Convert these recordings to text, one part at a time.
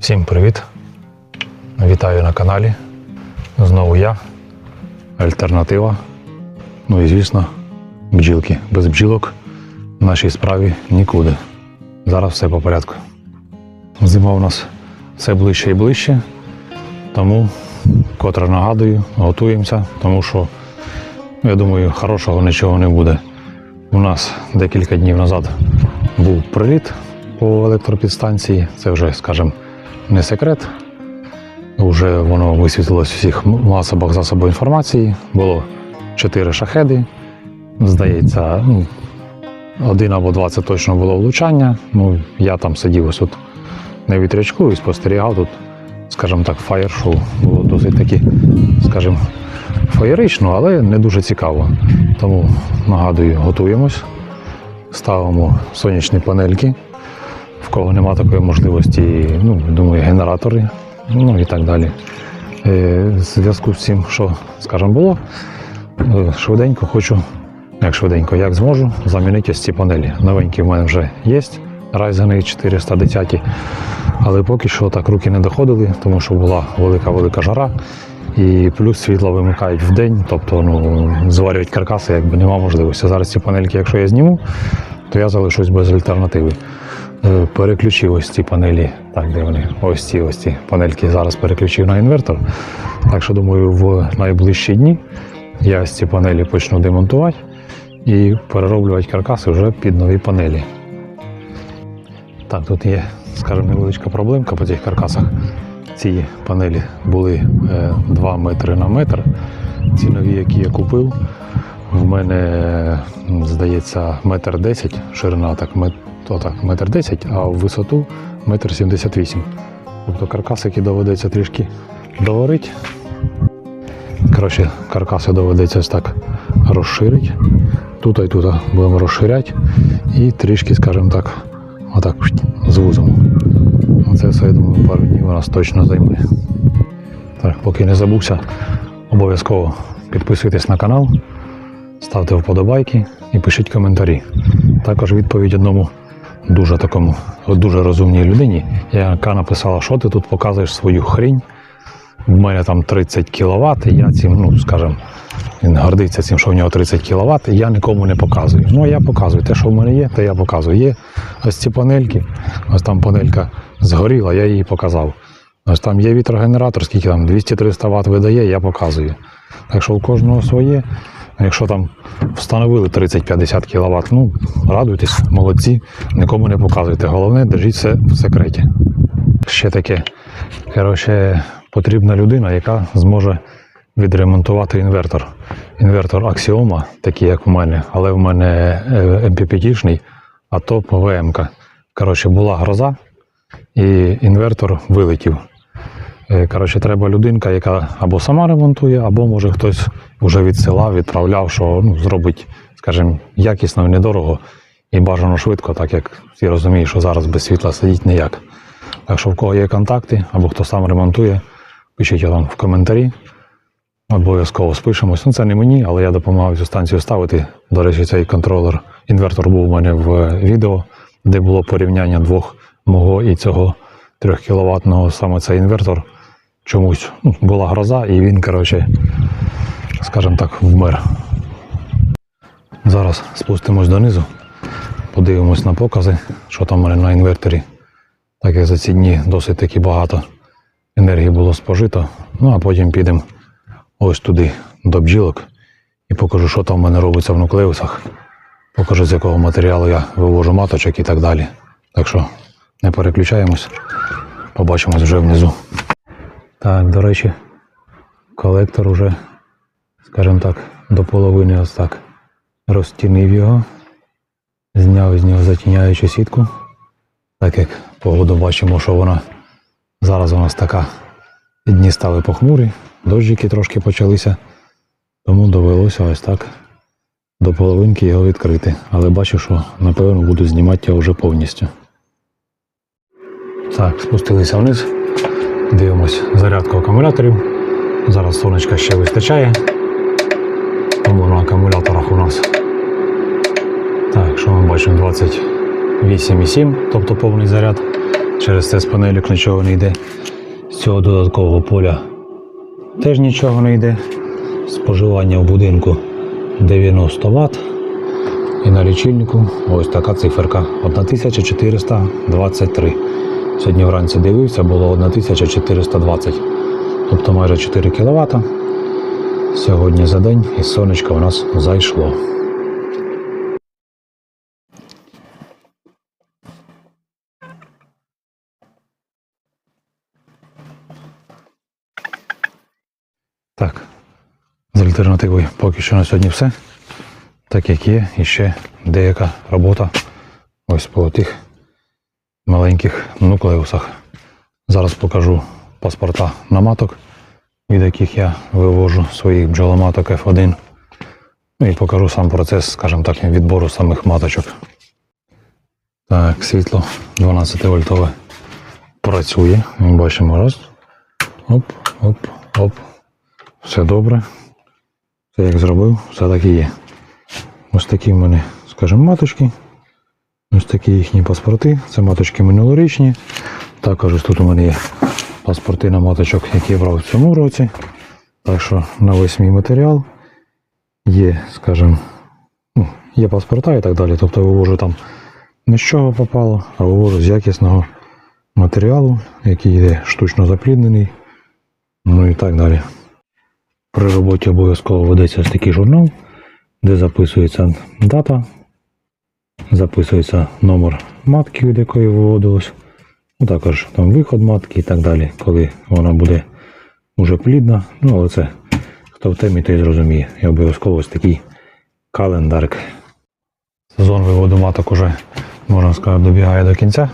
Всім привіт! Вітаю на каналі. Знову я, альтернатива. Ну і звісно, бджілки. Без бджілок в нашій справі нікуди. Зараз все по порядку. Зима у нас все ближче і ближче, тому котре нагадую, готуємося, тому що, я думаю, хорошого нічого не буде. У нас декілька днів назад був приліт по електропідстанції. Це вже, скажімо, не секрет. Вже воно висвітлилось у всіх масових засобах інформації. Було чотири шахеди. Здається, ну, один або два це точно було влучання. Ну, я там сидів ось тут на вітрячку і спостерігав тут, скажімо так, фаєр-шоу. Було досить таки, скажімо, феєрично, але не дуже цікаво. Тому нагадую, готуємось, ставимо сонячні панельки. В кого нема такої можливості, ну, думаю, генератори, ну і так далі. Е, В зв'язку з цим, що, скажімо, було, е, швиденько хочу, як швиденько, як зможу, замінити ось ці панелі. Новенькі в мене вже є, Ryzen 410, але поки що так руки не доходили, тому що була велика-велика жара. І плюс світло вимикають в день, тобто ну, зварювати каркаси якби нема можливості. Зараз ці панельки, якщо я зніму, то я залишусь без альтернативи. Е, Переключив ось ці панелі, так де вони, ось ці ось ці панельки зараз переключив на інвертор. Так що думаю, в найближчі дні я ось ці панелі почну демонтувати і перероблювати каркаси вже під нові панелі. Так, тут є, скажімо, невеличка проблемка по цих каркасах. Ці панелі були 2 метри на метр. Ці нові, які я купив, в мене, здається, метр десять, ширина так, мет, то так, метр десять, а в висоту метр сімдесят вісім. Тобто каркасики доведеться трішки доварити. Коротше, каркаси доведеться ось так розширити. Тут і тут будемо розширяти і трішки, скажімо так, отак звузимо. Це все, я думаю, пару днів у нас точно займе. Так, поки не забувся, обов'язково підписуйтесь на канал, ставте вподобайки і пишіть коментарі. Також відповідь одному дуже такому, дуже розумній людині, яка написала, що ти тут показуєш свою хрінь. В мене там 30 кВт, я цим, ну, скажімо, він гордиться цим, що в нього 30 кВт, я нікому не показую. Ну, я показую. Те, що в мене є, те я показую. Є ось ці панельки, ось там панелька згоріла, я її показав. Ось там є вітрогенератор, скільки там 200-300 Вт видає, я показую. Так що у кожного своє. Якщо там встановили 30-50 кВт, ну радуйтесь, молодці, нікому не показуйте. Головне, держіть все в секреті. Ще таке, коротше, потрібна людина, яка зможе відремонтувати інвертор. Інвертор Аксіома, такий як в мене, але в мене МППТ-шний, а то ВМК. Коротше, була гроза, і інвертор вилетів. Е, Коротше, треба людинка, яка або сама ремонтує, або може хтось вже від села відправляв, що ну, зробить, скажімо, якісно і недорого і бажано швидко, так як всі розуміють, що зараз без світла сидіть ніяк. Так що в кого є контакти, або хто сам ремонтує, пишіть там в коментарі. Обов'язково спишемось. Ну, це не мені, але я допомагав цю станцію ставити. До речі, цей контролер, інвертор був у мене в відео, де було порівняння двох мого і цього 3 кВт саме цей інвертор. Чомусь ну, була гроза, і він, коротше, скажімо так, вмер. Зараз спустимось донизу, подивимось на покази, що там у мене на інверторі. Так як за ці дні досить таки багато енергії було спожито. Ну а потім підемо ось туди до бджілок і покажу, що там в мене робиться в нуклеусах. Покажу, з якого матеріалу я вивожу маточок і так далі. Так що не переключаємось, побачимось вже внизу. Так, до речі, колектор уже, скажімо так, до половини ось так розтінив його, зняв з нього затіняючу сітку. Так як погоду бачимо, що вона зараз у нас така. Дні стали похмурі, дощики трошки почалися, тому довелося ось так до половинки його відкрити. Але бачу, що напевно буду знімати його вже повністю. Так, спустилися вниз, дивимось зарядку акумуляторів. Зараз сонечка ще вистачає, тому на акумуляторах у нас. Так, що ми бачимо 28,7, тобто повний заряд. Через це з панелік нічого не йде. З цього додаткового поля теж нічого не йде. Споживання в будинку 90 Вт. І на лічильнику ось така циферка 1423. Сьогодні вранці дивився, було 1420. Тобто майже 4 кВт. Сьогодні за день і сонечко у нас зайшло. Так, з альтернативою поки що на сьогодні все. Так як є, і ще деяка робота ось по тих маленьких нуклеусах. Зараз покажу паспорта на маток, від яких я вивожу своїх бджоломаток F1. Ну і покажу сам процес, скажімо так, відбору самих маточок. Так, світло 12 вольтове працює. Ми бачимо раз. Оп, оп, оп. Все добре. Все як зробив, все так і є. Ось такі в мене, скажімо, маточки. Ось такі їхні паспорти. Це маточки минулорічні. Також ось тут у мене є паспорти на маточок, які я брав в цьому році. Так що на весь мій матеріал є, скажімо, ну, є паспорта і так далі. Тобто вивожу там не з чого попало, а вивожу з якісного матеріалу, який йде штучно запліднений. Ну і так далі. При роботі обов'язково ведеться ось такий журнал, де записується дата, записується номер матки, від якої виводилось, ну, також там виход матки і так далі, коли вона буде вже плідна. Ну, але це хто в темі, той зрозуміє. І обов'язково ось такий календарик. Сезон виводу маток уже, можна сказати, добігає до кінця,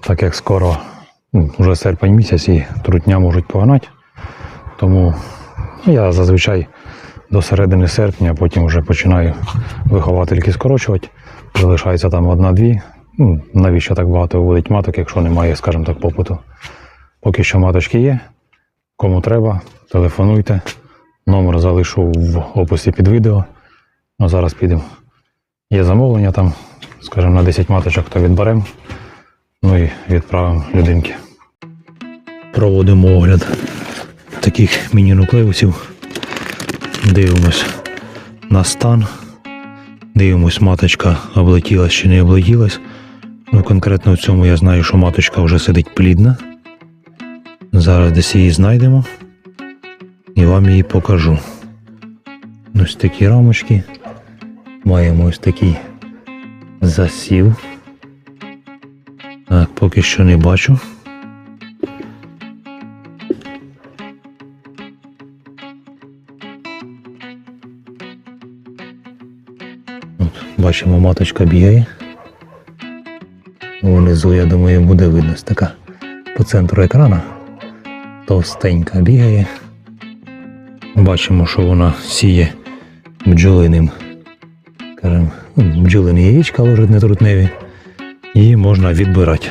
так як скоро, ну, вже серпень місяць і трутня можуть погнати. Тому я зазвичай до середини серпня, потім вже починаю виховательки скорочувати. Залишається там одна-дві. Ну, навіщо так багато виводить маток, якщо немає, скажімо так, попиту. Поки що маточки є. Кому треба, телефонуйте. Номер залишу в описі під відео. Ну, зараз підемо. Є замовлення там, скажімо, на 10 маточок, то відберемо. Ну і відправимо людинки. Проводимо огляд таких міні-нуклеусів. Дивимось на стан. Дивимось, маточка облетілась чи не облетілась. Ну, конкретно в цьому я знаю, що маточка вже сидить плідна. Зараз десь її знайдемо і вам її покажу. Ось такі рамочки. Маємо ось такий засів. Так, поки що не бачу. Бачимо, маточка бігає. Внизу, я думаю, буде видно ось така по центру екрана. Товстенька бігає. Бачимо, що вона сіє бджолиним. Скажем, ну, бджолині яєчка ложить нетрутневі. І можна відбирати.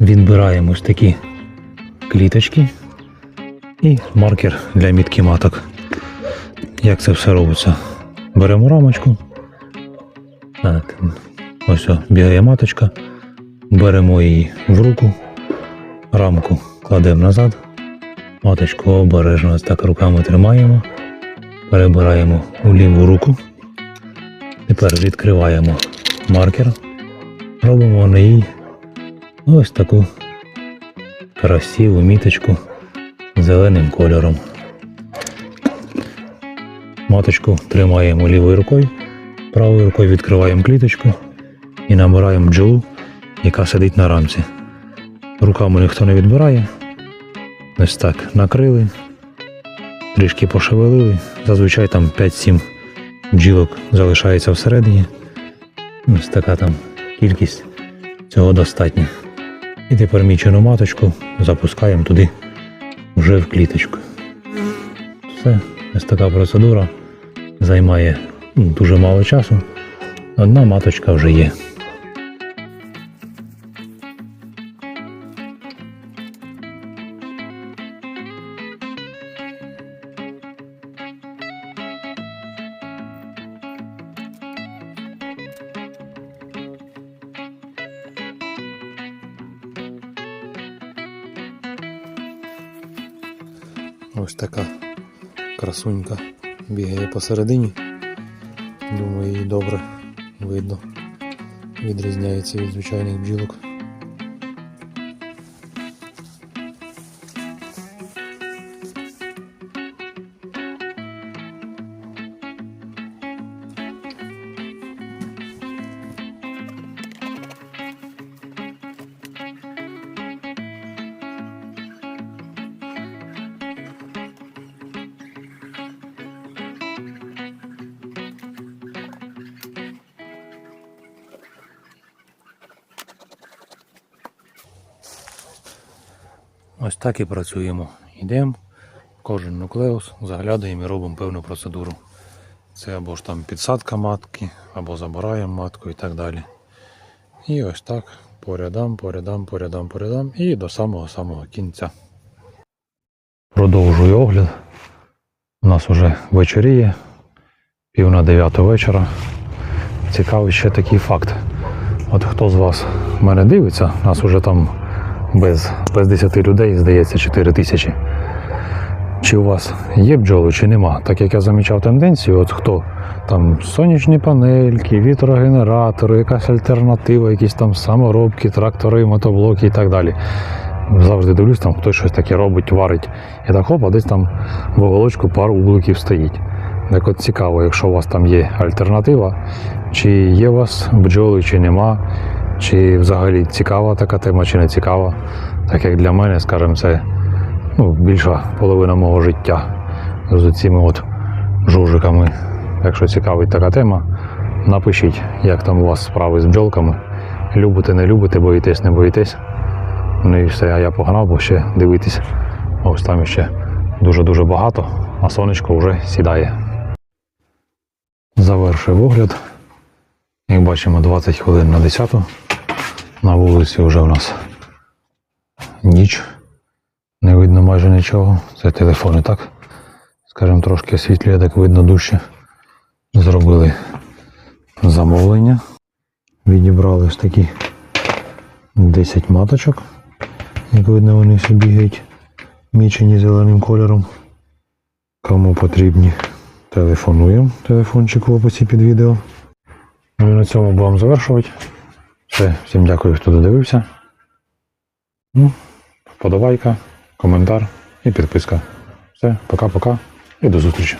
Відбираємо ось такі кліточки і маркер для мітки маток. Як це все робиться? Беремо рамочку. Так, ось бігає маточка. Беремо її в руку, рамку кладемо назад, маточку обережно ось так руками тримаємо, перебираємо у ліву руку. Тепер відкриваємо маркер, робимо на їй ось таку красиву міточку зеленим кольором. Маточку тримаємо лівою рукою, правою рукою відкриваємо кліточку і набираємо бджолу, яка сидить на рамці. Руками ніхто не відбирає. Ось так накрили, трішки пошевелили. Зазвичай там 5-7 бджілок залишається всередині. Ось така там кількість цього достатньо. І тепер мічену маточку запускаємо туди вже в кліточку. Все, Ось така процедура займає ну, дуже мало часу. Одна маточка вже є. Ось така красунька бігає посередині. Думаю, її добре видно. Відрізняється від звичайних бджілок. Ось так і працюємо. Йдемо, кожен нуклеус, заглядаємо і робимо певну процедуру. Це або ж там підсадка матки, або забираємо матку і так далі. І ось так по рядам, по рядам, по рядам, по рядам і до самого-самого кінця. Продовжую огляд. У нас вже вечоріє, пів на дев'яту вечора. Цікавий ще такий факт. От хто з вас мене дивиться, нас уже там без, без 10 людей, здається, 4 тисячі. Чи у вас є бджоли, чи нема? Так як я замічав тенденцію, от хто там сонячні панельки, вітрогенератори, якась альтернатива, якісь там саморобки, трактори, мотоблоки і так далі. Завжди дивлюсь, там хтось щось таке робить, варить. І так хоп, а десь там в уголочку пару вуликів стоїть. Так от цікаво, якщо у вас там є альтернатива, чи є у вас бджоли, чи нема, чи взагалі цікава така тема, чи не цікава. Так як для мене, скажімо, це ну, більша половина мого життя з цими от жужиками. Якщо цікавить така тема, напишіть, як там у вас справи з бджолками. Любите, не любите, боїтесь, не боїтесь. Ну і все, а я погнав, бо ще дивитись. Ось там ще дуже-дуже багато, а сонечко вже сідає. Завершив огляд. Як бачимо, 20 хвилин на 10. На вулиці вже у нас ніч. Не видно майже нічого. Це телефон і так. Скажімо, трошки освітлює, так видно дужче. Зробили замовлення. Відібрали ось такі 10 маточок. Як видно, вони всі бігають мічені зеленим кольором. Кому потрібні, телефонуємо. Телефончик в описі під відео. Ну і на цьому будемо завершувати. Все, всім дякую, хто додивився. Ну, вподобайка, коментар і підписка. Все, пока-пока і до зустрічі.